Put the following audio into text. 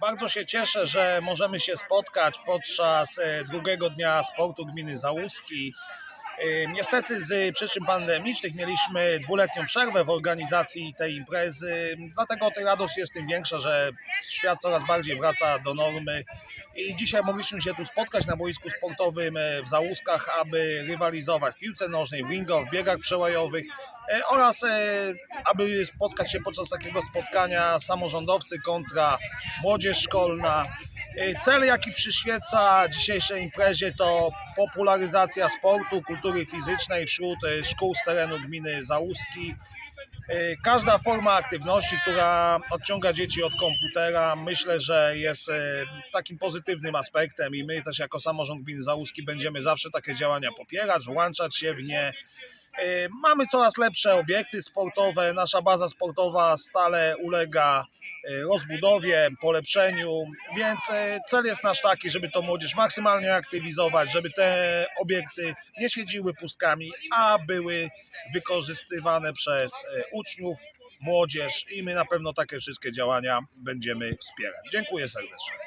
Bardzo się cieszę, że możemy się spotkać podczas e, drugiego dnia sportu gminy Załuski. E, Niestety z przyczyn pandemicznych mieliśmy dwuletnią przerwę w organizacji tej imprezy, dlatego tej radość jest tym większa, że świat coraz bardziej wraca do normy. I dzisiaj mogliśmy się tu spotkać na boisku sportowym e, w Załuskach, aby rywalizować w piłce nożnej, w ringach, w biegach przełajowych oraz e, aby spotkać się podczas takiego spotkania samorządowcy kontra młodzież szkolna. E, Cel, jaki przyświeca dzisiejszej imprezie, to popularyzacja sportu, kultury fizycznej wśród e, szkół z terenu gminy Załuski. E, Każda forma aktywności, która odciąga dzieci od komputera, myślę, że jest e, takim pozytywnym aspektem i my też jako samorząd gminy Załuski będziemy zawsze takie działania popierać, włączać się w nie. E, Mamy coraz lepsze obiekty sportowe, nasza baza sportowa stale ulega e, rozbudowie, polepszeniu, więc e, cel jest nasz taki, żeby to młodzież maksymalnie aktywizować, żeby te obiekty nie siedziły pustkami, a były wykorzystywane przez uczniów, młodzież i my na pewno takie wszystkie działania będziemy wspierać. Dziękuję serdecznie.